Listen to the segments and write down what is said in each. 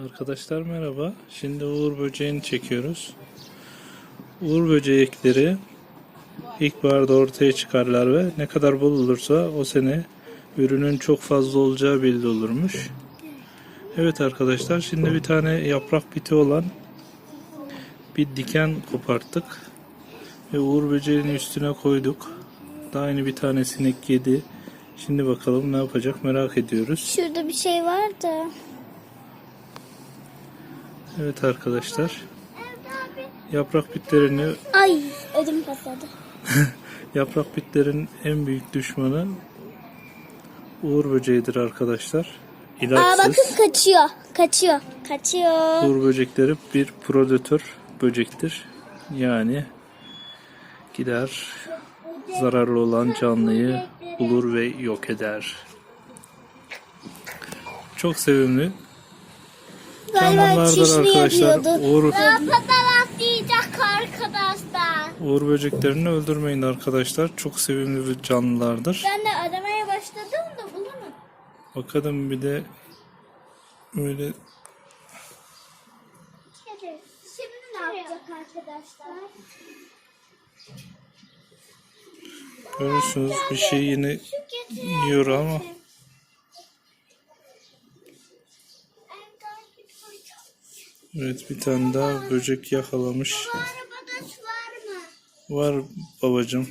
Arkadaşlar merhaba. Şimdi uğur böceğini çekiyoruz. Uğur böcekleri ilkbaharda ortaya çıkarlar ve ne kadar bol olursa o sene ürünün çok fazla olacağı belli olurmuş. Evet arkadaşlar şimdi bir tane yaprak biti olan bir diken koparttık ve uğur böceğinin üstüne koyduk. Daha yeni bir tane sinek yedi. Şimdi bakalım ne yapacak merak ediyoruz. Şurada bir şey vardı. Evet arkadaşlar. Yaprak bitlerini Ay ödüm patladı. yaprak bitlerin en büyük düşmanı uğur böceğidir arkadaşlar. Aa İlaçsız bakın kaçıyor. Kaçıyor. Kaçıyor. uğur böcekleri bir predatör böcektir. Yani gider zararlı olan canlıyı bulur ve yok eder. Çok sevimli Galiba çişini arkadaşlar. Uğur, Fotoğraf diyecek arkadaşlar. uğur böceklerini öldürmeyin arkadaşlar. Çok sevimli bir canlılardır. Ben de aramaya başladım da bulamadım. Bakalım bir de öyle Şimdi ne yapacak arkadaşlar? görürsünüz bir şey yine yiyor ama evet bir tane daha böcek yakalamış. Arabada su var mı? Var babacım.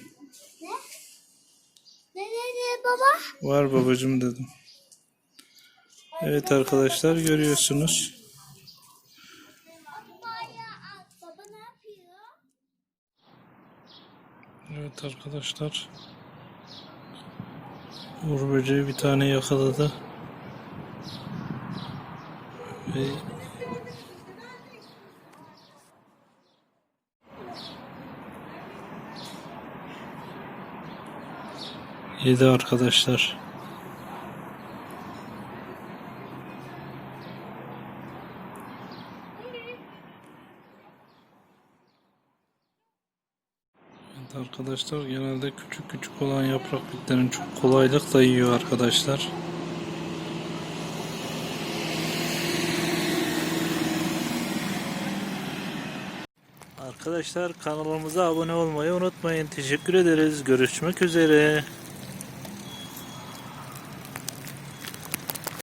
Ne dedi baba? Var babacım dedim. Evet arkadaşlar görüyorsunuz. Ne? Evet arkadaşlar. Uğur böceği bir tane yakaladı. Ve yedi arkadaşlar. Evet arkadaşlar genelde küçük küçük olan yaprak bitlerin çok kolaylıkla yiyor arkadaşlar. Arkadaşlar kanalımıza abone olmayı unutmayın. Teşekkür ederiz. Görüşmek üzere.